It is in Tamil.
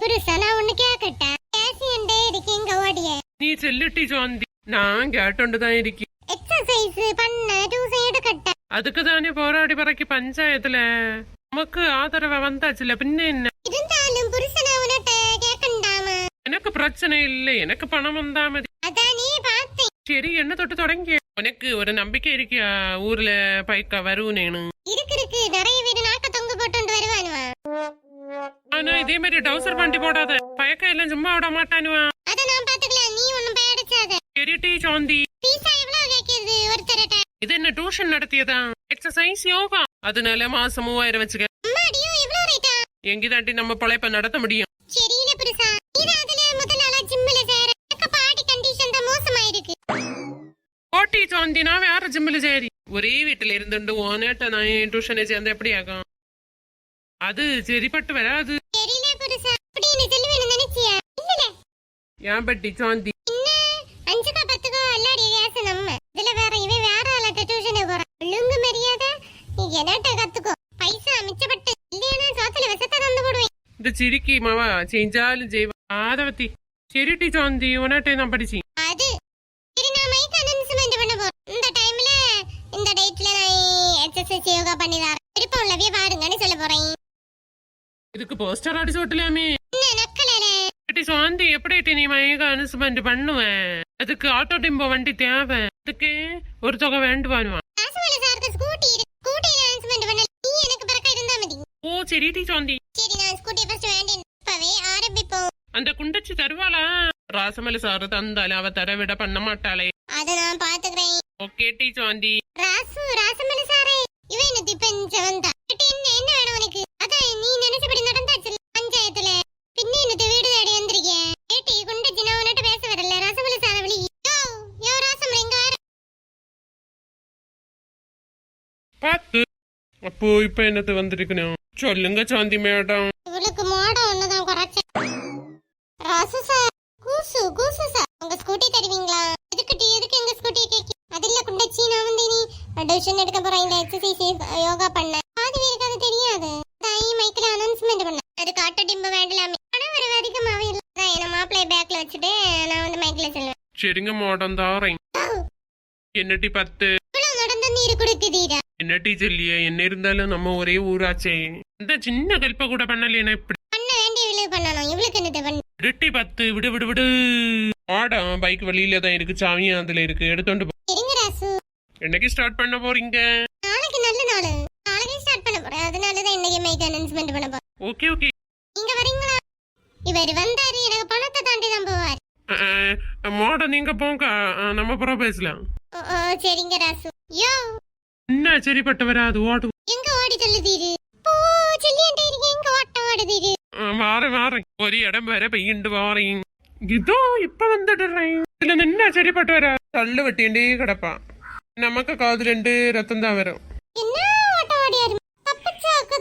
പുരുഷനാ ഒന്ന് കേക്കട്ടെ എന്റെ ഇരിക്കും ഓടിയെ നീ ചെല്ലിട്ടി ചോന്തി ഞാൻ കേട്ടോണ്ടുതാ ഇരിക്കും എക്സസൈസ് പണ്ണ് ടൂസ് എടുക്കട്ടെ അതൊക്കെ തന്നെ പോരാടി പറക്കി പഞ്ചായത്തിലെ നമുക്ക് ആദരവ് വന്നാച്ചില്ല പിന്നെ എന്നെ இருந்தாலும் புருஷனை உன்கிட்ட கேட்கண்டாமா எனக்கு பிரச்சனை இல்ல எனக்கு பணம் வந்தா மதி அதான் நீ பார்த்தேன் ശരി എന്നെ തൊട്ട് തുടങ്ങിയ ഉനക്ക് ഒരു നമ്പിക്ക ഇരിക്കുക ഊരിലെ പൈക്ക വരൂനേണ് இருக்கு இருக்கு நிறையவே இதே மாதிரி டவுசர் பண்ணி போடாத. பயக்க எல்லாம் சும்மா விட மாட்டானுவா. அத நான் பாத்துக்கலாம் நீ ஒண்ணும் பேடிச்சாத சரி டீ சோந்தி. பீஸா எவ்வளவு கேக்குது? ஒருத்தரட்ட இது என்ன டியூஷன் நடத்தியதா? எக்ஸசைஸ் யோகா? அதனால மாசம் மூவாயிரம் வச்சுக்க. அம்மாடியும் இவ்வளவு ரேட்டா எங்கிதாண்டி நம்ம பொழைப்ப நடத்த முடியும்? சரியில புருஷா. இது அதுல முதல் நாளா ஜிம்ல சேர. பாடி கண்டிஷன் தான் மோசமா இருக்கு ஓட்டி சோந்தி. நான் வேற ஜிம்மில் சேரி. ஒரே வீட்டுல இருந்துட்டு ஓனேட்ட நான் டியூஷனை சேர்ந்து எப்படி ஆகும்? அது சரிப்பட்டு வராது. ஏன் பட்டி சோந்தி அஞ்சுக்கா பத்துக்கோ அல்லாடி கேஸ் நம்ம. இதுல வேற இவன் வேற ஆளாட்ட டியூஷனுக்கு போறான். ஒழுங்கு மரியாதை நீ என்னட்ட கத்துக்கோ. பைசா மிச்சப்பட்டு இல்லையா சோத்துல விஷத்தை தந்து போடுவேன். இந்த சிரிக்கி மாவா செஞ்சாலும் செய்வா. ஆதவத்தி சரி டி சோந்தி உனட்டே நான் படிச்சு அது சரி நான் மைக் அனௌன்ஸ்மெண்ட் பண்ண போறேன். இந்த டைம்ல இந்த டேட்ல நான் எக்ஸசைஸ் யோகா பண்ணி தரேன் விருப்பம் உள்ளவே பாருங்கன்னு சொல்ல போறேன். இதுக்கு போஸ்டர் அடிச்சு விட்டலாமே என்ன நக்கலல டி சோந்தி எப்படி நீ மயக்க அனுசுமெண்ட் பண்ணுவேன் அதுக்கு ஆட்டோ டிம்போ வண்டி தேவை. அதுக்கு ஒரு தொகை மதி. ஓ சரி டி சோந்தி அந்த குண்டச்சி தருவாளா? ராசமலை சாரு தந்தாலும் அவ தர விட பண்ண மாட்டாளே. அதை நான் பாத்துக்கிறேன். ஓகே டி சோந்தி ராசு ராசமலை சாரே. இவன் என்ன திப்பஞ்ச வந்தா கிட்ட என்ன என்ன வேணும் உனக்கு அதான் நீ நினைச்சபடி நடந்தாச்சு பஞ்சாயத்துல பின்ன என்னது வீடு தேடி வந்திருக்கேன் ஏட்டி குண்டச்சி நான் உன்கிட்ட பேச வரல ராசமலை சார விளி யோ யோ ராசமலை இங்க வர பார்த்து. அப்போ இப்ப என்னத்து வந்திருக்கணும்? சொல்லுங்க சாந்தி மேடம். இவளுக்கு மோடம் ஒண்ணுதான் குறைச்ச. ராசு சார் கூசு கூசு சார். உங்க ஸ்கூட்டி தருவீங்களா? எதுக்கிட்டி எதுக்கு எங்க ஸ்கூட்டி கேக்கி அதில்ல குண்டச்சி நான் வந்து நீ டியூஷன் எடுக்க போறேன். இந்த எக்ஸசைஸ் யோகா பண்ண. பாதி பேருக்கு அது தெரியாது. அதான் மைக்கில் அனௌன்ஸ்மெண்ட் பண்ண. அதுக்கு ஆட்டோ டிம்ப வேண்டலாமே. பணம் வர அதிகமாவே இல்லை. அதான் என் மாப்பிள்ளை பேக்ல வச்சுட்டு நான் வந்து மைக்கில் சொல்லுவேன். சரிங்க மேடம் தாரேன் என்னட்டி பத்து? நடந்து நீர் கொடுக்குதீரா? என்னட்டி சொல்லிய? என்ன இருந்தாலும் நம்ம ஒரே ஊராச்சே. இந்த சின்ன கல்ப கூட பண்ணலையா இப்படி. பண்ண வேண்டிய விளைவு பண்ணணும். இவளுக்கு என்னது பண்ண பத்து விடு விடு விடு. ஆடம் பைக் வெளியில தான் இருக்கு சாவியும் அதுல இருக்கு. எடுத்தோண்டு போ. சரிங்க ராசு. என்னைக்கு ஸ்டார்ட் பண்ண போறீங்க? நாளைக்கு நல்ல நாள். நாளைக்கு ஸ்டார்ட் பண்ண போறேன். அதனால தான் இன்னைக்கு மைக் அனௌன்ஸ்மெண்ட் பண்ண போறேன். Okay okay. நீங்க வரீங்களா? இவர் வந்தாரு. எனக்கு பணத்தை தாண்டி தான் போவார். மாடம் நீங்க போங்க. நம்ம அப்புறம் பேசலாம். சரிங்க ராசு. யோ! என்ன சரிப்பட்டு வராது ஓடு எங்க ஓடி சொல்லுதீரு போ சொல்லியண்டே இருக்கேன் எங்க ஓட்டம் ஓடுதீரு அஹ், வாரேன் வாரேன் ஒரு இடம் வர பெய்யுண்டு வாரேன் இதோ இப்ப வந்துடுறேன் இதுல நின்னா சரிப்பட்டு வர தள்ளு வெட்டியண்டே கிடப்பான் நமக்கு காது ரெண்டு ரத்தம் தான் வரும் என்ன ஓட்டம் ஓடியாரு தப்பிச்சாக்கு